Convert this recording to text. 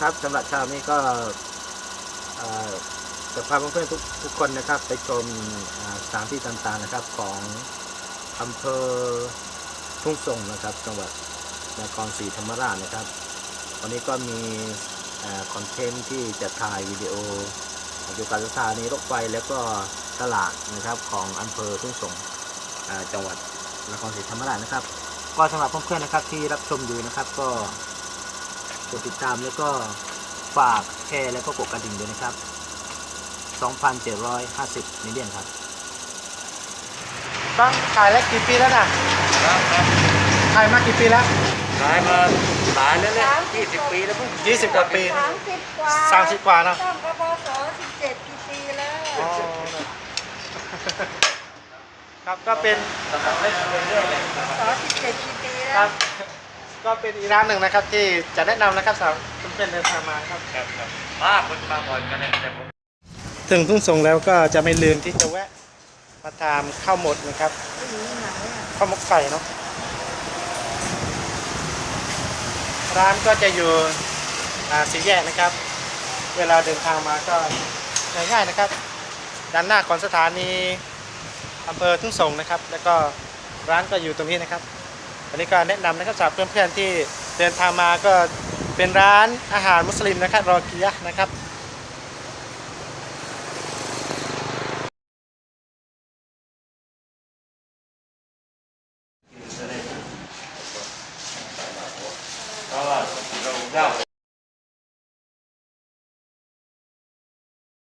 ครับสำหรับเช้านี้ก็จะพาเพื่อนๆทุกทุกคนนะครับ ไปชมสถานที่ต่างๆนะครับของอำเภอทุ่งสงนะครับ จังหวัดนครศรีธรรมราชนะครับ วันนี้ก็มีคอนเทนต์ที่จะถ่ายวิดีโอเกี่ยวกับสถานีรถไฟแล้วก็ตลาดนะครับของอำเภอทุ่งสงจังหวัดนครศรีธรรมราชนะครับ ก็สำหรับเพื่อนๆนะครับที่รับชมอยู่นะครับก็ กดติดตามแล้วก็ฝากแชร์แล้วก็กดกระดิ่งด้วยนะครับ 2,750มิลเลียนครับต้องขายแล้วกี่ปีแล้วน่ะขายมากี่ปีแล้วขายมาหลายแล้วเนี่ยยี่สิบปีแล้วพุ่ง20กว่าปีสามสิบกว่าสามสิบกว่าเนอะตั้งกบสสิบเจ็ดกี่ปีแล้วอ๋อครับก็เป็นสสิบเจ็ดกี่ปีคแล้รัวบ ก็เป็นอีกร้านหนึ่งนะครับที่จะแนะนำนะครับสำหรับเพื่อนๆเดินทางมาครับ ครับครับมาคนมาบ่อยกันเนี่ยแต่ผมถึงทุ่งสงแล้วก็จะไม่ลืมที่จะแวะมาทานข้าวหมดนะครับผู้หญิงไหนอะข้าวหมกไก่เนาะร้านก็จะอยู่อ่าสี่แยกนะครับ เวลาเดินทางมาก็ง่ายๆนะครับ ด้านหน้าของสถานีอำเภอทุ่งสงนะครับ แล้วก็ร้านก็อยู่ตรงนี้นะครับ วันนี้ก็แนะนำนะครับสำหรับเพื่อนๆที่เดินทางมาก็เป็นร้านอาหารมุสลิมนะครับรอกียะนะครับ